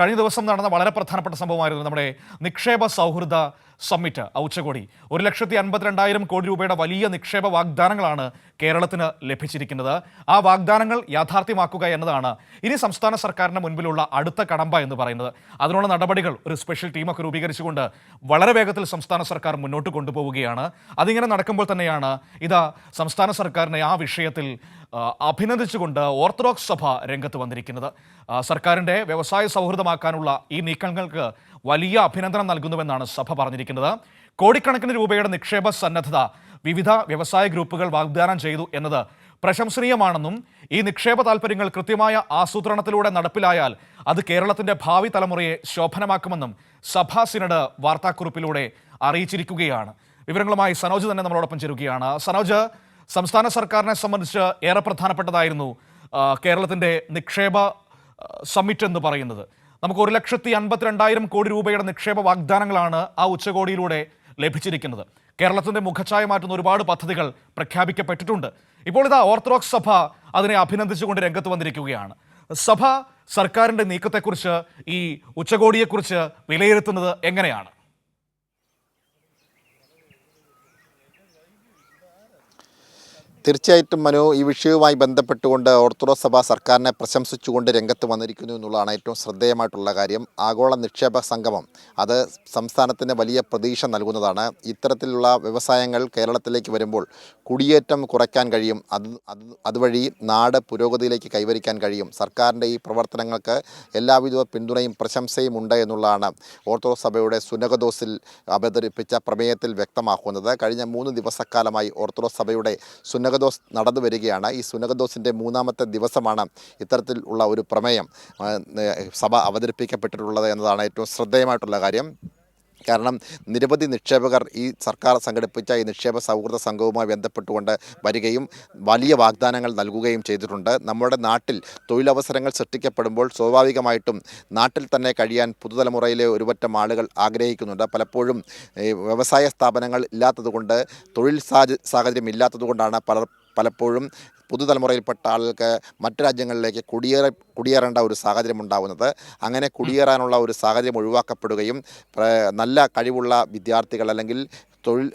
കഴിഞ്ഞ ദിവസം നടന്ന വളരെ പ്രധാനപ്പെട്ട സംഭവമായിരുന്നു നമ്മുടെ നിക്ഷേപ സൗഹൃദ സമ്മിറ്റ് ഉച്ചകോടി ഒരു ലക്ഷത്തി അൻപത്തിരണ്ടായിരം കോടി രൂപയുടെ വലിയ നിക്ഷേപ വാഗ്ദാനങ്ങളാണ് കേരളത്തിന് ലഭിച്ചിരിക്കുന്നത്. ആ വാഗ്ദാനങ്ങൾ യാഥാർത്ഥ്യമാക്കുക എന്നതാണ് ഇനി സംസ്ഥാന സർക്കാരിന് മുൻപിലുള്ള അടുത്ത കടമ്പ എന്ന് പറയുന്നത്. അതിനുള്ള നടപടികൾ ഒരു സ്പെഷ്യൽ ടീമൊക്കെ രൂപീകരിച്ചുകൊണ്ട് വളരെ വേഗത്തിൽ സംസ്ഥാന സർക്കാർ മുന്നോട്ട് കൊണ്ടുപോവുകയാണ്. അതിങ്ങനെ നടക്കുമ്പോൾ തന്നെയാണ് ഇതാ സംസ്ഥാന സർക്കാരിനെ ആ വിഷയത്തിൽ അഭിനന്ദിച്ചുകൊണ്ട് ഓർത്തഡോക്സ് സഭ രംഗത്ത് വന്നിരിക്കുന്നത്. സർക്കാരിന്റെ വ്യവസായ സൗഹൃദമാക്കാനുള്ള ഈ നീക്കങ്ങൾക്ക് വലിയ അഭിനന്ദനം നൽകുന്നുവെന്നാണ് സഭ പറഞ്ഞിരിക്കുന്നത്. കോടിക്കണക്കിന് രൂപയുടെ നിക്ഷേപ സന്നദ്ധത വിവിധ വ്യവസായ ഗ്രൂപ്പുകൾ വാഗ്ദാനം ചെയ്തു എന്നത് പ്രശംസനീയമാണെന്നും ഈ നിക്ഷേപ താൽപ്പര്യങ്ങൾ കൃത്യമായ ആസൂത്രണത്തിലൂടെ നടപ്പിലായാൽ അത് കേരളത്തിന്റെ ഭാവി തലമുറയെ ശോഭനമാക്കുമെന്നും സഭാ സിനഡ് വാർത്താക്കുറിപ്പിലൂടെ അറിയിച്ചിരിക്കുകയാണ്. വിവരങ്ങളുമായി സനോജ് തന്നെ നമ്മളോടൊപ്പം ചേരുകയാണ്. സനോജ് സംസ്ഥാന സർക്കാരിനെ സംബന്ധിച്ച് ഏറെ പ്രധാനപ്പെട്ടതായിരുന്നു കേരളത്തിന്റെ നിക്ഷേപ സമ്മിറ്റ് എന്ന് പറയുന്നത്. നമുക്ക് ഒരു ലക്ഷത്തി അൻപത്തിരണ്ടായിരം കോടി രൂപയുടെ നിക്ഷേപ വാഗ്ദാനങ്ങളാണ് ആ ഉച്ചകോടിയിലൂടെ ലഭിച്ചിരിക്കുന്നത്. കേരളത്തിന്റെ മുഖച്ഛായ മാറ്റുന്ന ഒരുപാട് പദ്ധതികൾ പ്രഖ്യാപിക്കപ്പെട്ടിട്ടുണ്ട്. ഇപ്പോൾ ഇതാ ഓർത്തഡോക്സ് സഭ അതിനെ അഭിനന്ദിച്ചുകൊണ്ട് രംഗത്ത് വന്നിരിക്കുകയാണ്. സഭ സർക്കാരിന്റെ നീക്കത്തെക്കുറിച്ച് ഈ ഉച്ചകോടിയെക്കുറിച്ച് വിലയിരുത്തുന്നത് എങ്ങനെയാണ്? തീർച്ചയായിട്ടും മനു ഈ വിഷയവുമായി ബന്ധപ്പെട്ടുകൊണ്ട് ഓർത്തഡോക്സ് സഭ സർക്കാരിനെ പ്രശംസിച്ചുകൊണ്ട് രംഗത്ത് വന്നിരിക്കുന്നു എന്നുള്ളതാണ് ഏറ്റവും ശ്രദ്ധേയമായിട്ടുള്ള കാര്യം. ആഗോള നിക്ഷേപ സംഗമം അത് സംസ്ഥാനത്തിന് വലിയ പ്രതീക്ഷ നൽകുന്നതാണ്. ഇത്തരത്തിലുള്ള വ്യവസായങ്ങൾ കേരളത്തിലേക്ക് വരുമ്പോൾ കുടിയേറ്റം കുറയ്ക്കാൻ കഴിയും. അത് അത് അതുവഴി നാട് പുരോഗതിയിലേക്ക് കൈവരിക്കാൻ കഴിയും. സർക്കാരിന്റെ ഈ പ്രവർത്തനങ്ങൾക്ക് എല്ലാവിധ പിന്തുണയും പ്രശംസയും ഉണ്ട് എന്നുള്ളതാണ് ഓർത്തഡോക്സ് സഭയുടെ സുനകദോസിൽ അവതരിപ്പിച്ച പ്രമേയത്തിൽ വ്യക്തമാക്കുന്നത്. കഴിഞ്ഞ മൂന്ന് ദിവസക്കാലമായി ഓർത്തഡോക്സ് സഭയുടെ സുനകദോസ് നടന്നു വരികയാണ്. ഈ സുനകദോസിന്റെ മൂന്നാമത്തെ ദിവസമാണ് ഇത്തരത്തിലുള്ള ഒരു പ്രമേയം സഭ അവതരിപ്പിക്കപ്പെട്ടിട്ടുള്ളത് എന്നതാണ് ഏറ്റവും ശ്രദ്ധേയമായിട്ടുള്ള കാര്യം. കാരണം നിരവധി നിക്ഷേപകർ ഈ സർക്കാർ സംഘടിപ്പിച്ച ഈ നിക്ഷേപ സൗഹൃദ സംഘവുമായി ബന്ധപ്പെട്ടുകൊണ്ട് വരികയും വലിയ വാഗ്ദാനങ്ങൾ നൽകുകയും ചെയ്തിട്ടുണ്ട്. നമ്മുടെ നാട്ടിൽ തൊഴിലവസരങ്ങൾ സൃഷ്ടിക്കപ്പെടുമ്പോൾ സ്വാഭാവികമായിട്ടും നാട്ടിൽ തന്നെ കഴിയാൻ പുതുതലമുറയിലെ ഒരുപറ്റം ആളുകൾ ആഗ്രഹിക്കുന്നുണ്ട്. പലപ്പോഴും വ്യവസായ സ്ഥാപനങ്ങൾ ഇല്ലാത്തതുകൊണ്ട് തൊഴിൽ സാഹച- സാഹചര്യം ഇല്ലാത്തതുകൊണ്ടാണ് പലർ പലപ്പോഴും പുതുതലമുറയിൽപ്പെട്ട ആളുകൾക്ക് മറ്റു രാജ്യങ്ങളിലേക്ക് കുടിയേറ കുടിയേറേണ്ട ഒരു സാഹചര്യം ഉണ്ടാവുന്നത്. അങ്ങനെ കുടിയേറാനുള്ള ഒരു സാഹചര്യം ഒഴിവാക്കപ്പെടുകയും നല്ല കഴിവുള്ള വിദ്യാർത്ഥികൾ അല്ലെങ്കിൽ തൊഴിൽ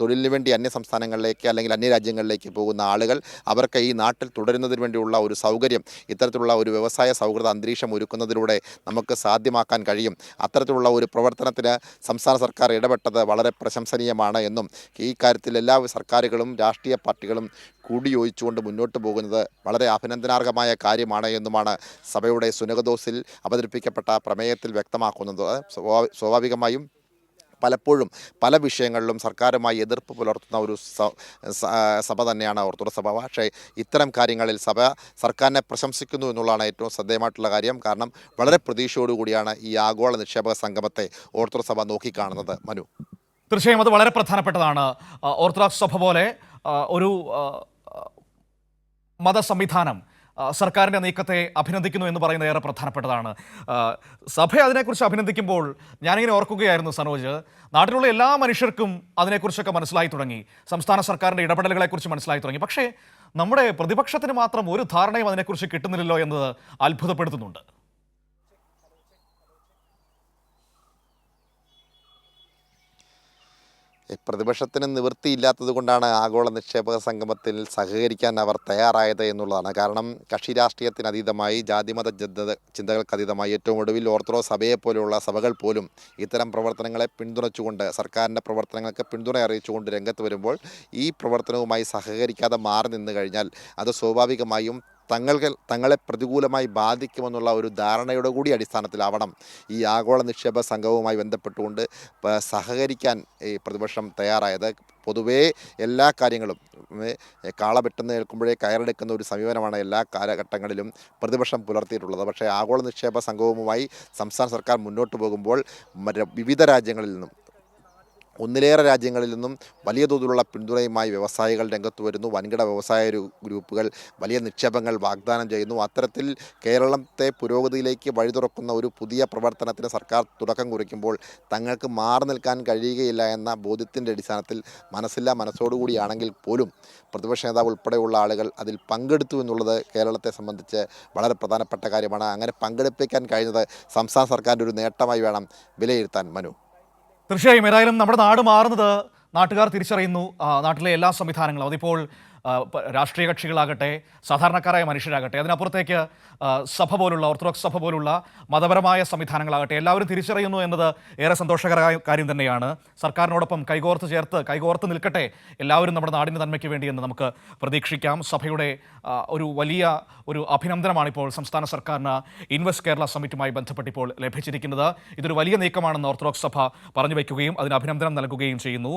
തൊഴിലിന് വേണ്ടി അന്യ സംസ്ഥാനങ്ങളിലേക്ക് അല്ലെങ്കിൽ അന്യ രാജ്യങ്ങളിലേക്ക് പോകുന്ന ആളുകൾ അവർക്ക് ഈ നാട്ടിൽ തുടരുന്നതിന് വേണ്ടിയുള്ള ഒരു സൗകര്യം ഇത്തരത്തിലുള്ള ഒരു വ്യവസായ സൗഹൃദ അന്തരീക്ഷം ഒരുക്കുന്നതിലൂടെ നമുക്ക് സാധ്യമാക്കാൻ കഴിയും. അത്തരത്തിലുള്ള ഒരു പ്രവർത്തനത്തിന് സംസ്ഥാന സർക്കാർ ഇടപെട്ടത് വളരെ പ്രശംസനീയമാണ് എന്നും ഈ കാര്യത്തിൽ എല്ലാ സർക്കാരുകളും രാഷ്ട്രീയ പാർട്ടികളും കൂടിയോജിച്ചുകൊണ്ട് മുന്നോട്ട് പോകുന്നത് വളരെ അഭിനന്ദനാർഹമായ കാര്യമാണ് എന്നുമാണ് സഭയുടെ സുനഗദോസിൽ അവതരിപ്പിക്കപ്പെട്ട പ്രമേയത്തിൽ വ്യക്തമാക്കുന്നത്. സ്വാഭാവികമായും പലപ്പോഴും പല വിഷയങ്ങളിലും സർക്കാരുമായി എതിർപ്പ് പുലർത്തുന്ന ഒരു സഭ തന്നെയാണ് ഓർത്തഡോക്സ് സഭ. പക്ഷേ ഇത്തരം കാര്യങ്ങളിൽ സഭ സർക്കാരിനെ പ്രശംസിക്കുന്നു എന്നുള്ളതാണ് ഏറ്റവും ശ്രദ്ധേയമായിട്ടുള്ള കാര്യം. കാരണം വളരെ പ്രതീക്ഷയോടുകൂടിയാണ് ഈ ആഗോള നിക്ഷേപക സംഗമത്തെ ഓർത്തഡോക്സ് സഭ നോക്കിക്കാണുന്നത്. മനു. തീർച്ചയായും അത് വളരെ പ്രധാനപ്പെട്ടതാണ്. ഓർത്തഡോക്സ് സഭ പോലെ ഒരു മത സംവിധാനം മതസംവിധാനം സർക്കാരിന്റെ നീക്കത്തെ അഭിനന്ദിക്കുന്നു എന്ന് പറയുന്നത് ഏറെ പ്രധാനപ്പെട്ടതാണ്. സഭ അതിനെക്കുറിച്ച് അഭിനന്ദിക്കുമ്പോൾ ഞാനിങ്ങനെ ഓർക്കുകയായിരുന്നു സനോജ്. നാട്ടിലുള്ള എല്ലാ മനുഷ്യർക്കും അതിനെക്കുറിച്ചൊക്കെ മനസ്സിലായി തുടങ്ങി. സംസ്ഥാന സർക്കാരിന്റെ ഇടപെടലുകളെക്കുറിച്ച് മനസ്സിലായി തുടങ്ങി. പക്ഷേ നമ്മുടെ പ്രതിപക്ഷത്തിന് മാത്രം ഒരു ധാരണയും അതിനെക്കുറിച്ച് കിട്ടുന്നില്ലല്ലോ എന്നത് അത്ഭുതപ്പെടുത്തുന്നുണ്ട്. പ്രതിപക്ഷത്തിന് നിവൃത്തിയില്ലാത്തത് കൊണ്ടാണ് ആഗോള നിക്ഷേപക സംഗമത്തിൽ സഹകരിക്കാൻ അവർ തയ്യാറായത് എന്നുള്ളതാണ്. കാരണം കക്ഷി രാഷ്ട്രീയത്തിന് അതീതമായി ജാതിമത ചിന്ത ചിന്തകൾക്ക് അതീതമായി ഏറ്റവും ഒടുവിൽ ഓർത്തഡോ സഭയെ പോലെയുള്ള സഭകൾ പോലും ഇത്തരം പ്രവർത്തനങ്ങളെ പിന്തുണച്ചുകൊണ്ട് സർക്കാരിന്റെ പ്രവർത്തനങ്ങൾക്ക് പിന്തുണ അറിയിച്ചുകൊണ്ട് രംഗത്ത് വരുമ്പോൾ ഈ പ്രവർത്തനവുമായി സഹകരിക്കാതെ മാറി നിന്ന് കഴിഞ്ഞാൽ അത് സ്വാഭാവികമായും തങ്ങൾക്ക് തങ്ങളെ പ്രതികൂലമായി ബാധിക്കുമെന്നുള്ള ഒരു ധാരണയുടെ കൂടി അടിസ്ഥാനത്തിലാവണം ഈ ആഗോള നിക്ഷേപ സംഘവുമായി ബന്ധപ്പെട്ടുകൊണ്ട് സഹകരിക്കാൻ ഈ പ്രതിപക്ഷം തയ്യാറായത്. പൊതുവേ എല്ലാ കാര്യങ്ങളും കാള പെട്ടെന്ന് കേൾക്കുമ്പോഴേ കയറെടുക്കുന്ന ഒരു സമീപനമാണ് എല്ലാ കാലഘട്ടങ്ങളിലും പ്രതിപക്ഷം പുലർത്തിയിട്ടുള്ളത്. പക്ഷേ ആഗോള നിക്ഷേപ സംഘവുമായി സംസ്ഥാന സർക്കാർ മുന്നോട്ട് പോകുമ്പോൾ വിവിധ രാജ്യങ്ങളിൽ നിന്നും ഒന്നിലേറെ രാജ്യങ്ങളിൽ നിന്നും വലിയ തോതിലുള്ള പിന്തുണയുമായി വ്യവസായികൾ രംഗത്ത് വരുന്നു. വൻകിട വ്യവസായ ഗ്രൂപ്പുകൾ വലിയ നിക്ഷേപങ്ങൾ വാഗ്ദാനം ചെയ്യുന്നു. അത്തരത്തിൽ കേരളത്തെ പുരോഗതിയിലേക്ക് വഴി തുറക്കുന്ന ഒരു പുതിയ പ്രവർത്തനത്തിന് സർക്കാർ തുടക്കം കുറിക്കുമ്പോൾ തങ്ങൾക്ക് മാറി നിൽക്കാൻ കഴിയുകയില്ല എന്ന ബോധ്യത്തിന്റെ അടിസ്ഥാനത്തിൽ മനസ്സില്ല മനസ്സോടുകൂടിയാണെങ്കിൽ പോലും പ്രതിപക്ഷ നേതാവ് ഉൾപ്പെടെയുള്ള ആളുകൾ അതിൽ പങ്കെടുത്തു എന്നുള്ളത് കേരളത്തെ സംബന്ധിച്ച് വളരെ പ്രധാനപ്പെട്ട കാര്യമാണ്. അങ്ങനെ പങ്കെടുപ്പിക്കാൻ കഴിഞ്ഞത് സംസ്ഥാന സർക്കാരിന്റെ ഒരു നേട്ടമായി വേണം വിലയിരുത്താൻ മനു. തീർച്ചയായും ഏതായാലും നമ്മുടെ നാട് മാറുന്നത് നാട്ടുകാർ തിരിച്ചറിയുന്നു നാട്ടിലെ എല്ലാ സംവിധാനങ്ങളും. അതിപ്പോൾ രാഷ്ട്രീയ കക്ഷികളാകട്ടെ സാധാരണക്കാരായ മനുഷ്യരാകട്ടെ അതിനപ്പുറത്തേക്ക് സഭ പോലുള്ള ഓർത്തഡോക്സ് സഭ പോലുള്ള മതപരമായ സംവിധാനങ്ങളാകട്ടെ എല്ലാവരും തിരിച്ചറിയുന്നു എന്നത് ഏറെ സന്തോഷകരമായ കാര്യം തന്നെയാണ്. സർക്കാരിനോടൊപ്പം കൈകോർത്ത് ചേർത്ത് കൈകോർത്ത് നിൽക്കട്ടെ എല്ലാവരും നമ്മുടെ നാടിന്റെ നന്മയ്ക്ക് വേണ്ടി എന്ന് നമുക്ക് പ്രതീക്ഷിക്കാം. സഭയുടെ ഒരു വലിയ ഒരു അഭിനന്ദനമാണിപ്പോൾ സംസ്ഥാന സർക്കാരിന് ഇൻവെസ്റ്റ് കേരള സമ്മിറ്റുമായി ബന്ധപ്പെട്ടിപ്പോൾ ലഭിച്ചിരിക്കുന്നത്. ഇതൊരു വലിയ നീക്കമാണെന്ന് ഓർത്തഡോക്സ് സഭ പറഞ്ഞു വയ്ക്കുകയും അതിന് അഭിനന്ദനം നൽകുകയും ചെയ്യുന്നു.